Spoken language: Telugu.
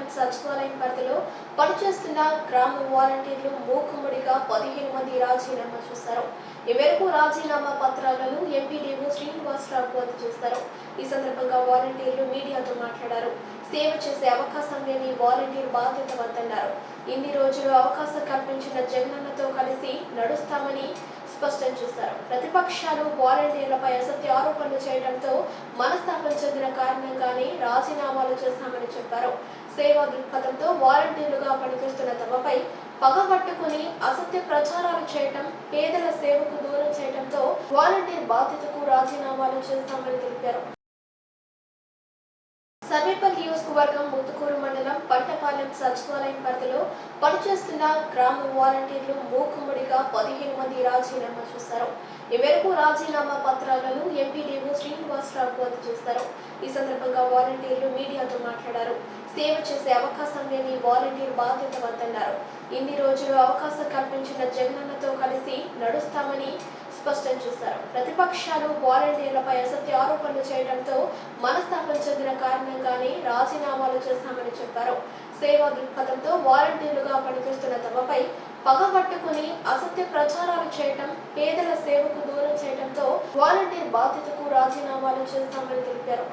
మండలం సచివాలయం పరిధిలో పనిచేస్తున్న గ్రామ వాలంటీర్లు మూకుమ్మడిగా పదిహేను మంది రాజీనామా చేశారు. ఈ మేరకు రాజీనామా పత్రాలను ఎంపీడీఓ శ్రీనివాసరావుకు అందజేశారు ఈ సందర్భంగా వాలంటీర్లు మీడియాతో మాట్లాడారు. సేవ చేసే అవకాశం లేని వాలంటీర్ బాధ్యత వద్దన్నారు. ఇన్ని రోజులు అవకాశం కల్పించిన జగనన్నతో కలిసి నడుస్తామని స్పష్టం చేశారు. ప్రతిపక్షాలు వాలంటీర్లపై అసత్య ఆరోపణలు చేయడంతో మనస్తాపం చెందిన కారణంగానే రాజీనామాలు చేశామని చెప్పారు. సేవా దృక్పథంతో వాలంటీర్లుగా పనిచేస్తున్న తమపై పగబట్టుకుని అసత్య ప్రచారాలు చేయటం పేదల సేవకు దూరం చేయడంతో వాలంటీర్ బాధ్యతకు రాజీనామాలు చేస్తామని తెలిపారు. సర్వేపల్లి నియోజకవర్గం ముత్తుకూరు మండలం పంటపాలెం సచివాలయం పరిధిలో పనిచేస్తున్న గ్రామ వాలంటీర్లు మూకుమ్మడిగా పదిహేను మంది రాజీనామా చేశారు. ఈ మేరకు రాజీనామా పత్రాలను ఎంపీడీఓ శ్రీనివాసరావుకు అందజేశారు. ఈ సందర్భంగా వాలంటీర్లు మీడియాతో మాట్లాడారు. సేవ చేసే అవకాశం లేని వాలంటీర్ బాధ్యత వద్దన్నారు ఇన్ని రోజులు అవకాశం కల్పించిన జగనన్నతో కలిసి నడుస్తామని స్పష్టం చేశారు. ప్రతిపక్షాలు వాలంటీర్లపై అసత్య ఆరోపణలు చేయడంతో మనస్తాపం కారణంగానే రాజీనామాలు చేశామని చెప్పారు. సేవా దృక్పథంతో వాలంటీర్లుగా పనిచేస్తున్న తమపై పగబట్టుకుని అసత్య ప్రచారాలు చేయటం పేదల సేవకు దూరం చేయడంతో వాలంటీర్ బాధ్యతకు రాజీనామాలు చేస్తామని తెలిపారు.